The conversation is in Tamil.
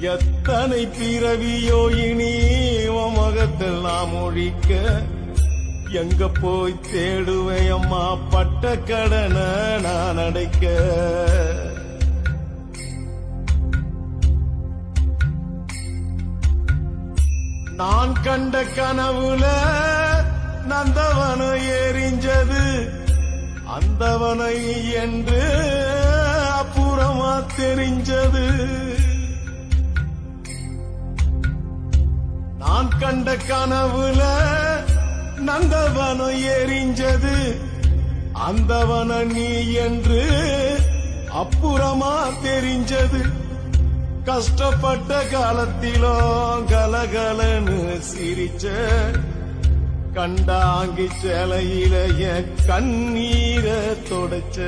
எத்தனை பிறவியோ இனி உன் நாம் ஒழிக்க? எங்க போய் தேடுவேன் அம்மா? பட்ட கடனை நான் அடைக்க. நான் கண்ட கனவுல நந்தவனம் எரிஞ்சது. அந்தவனை என்று அப்புறமா தெரிஞ்சது. நான் கண்ட கனவுல நந்தவனம் எரிஞ்சது. அந்தவன நீ என்று அப்புறமா தெரிஞ்சது. கஷ்டப்பட்ட காலத்திலோ கலகலன்னு சிரிச்ச கண்டாங்கி சேலையில என் கண்ணீரை தொடச்ச.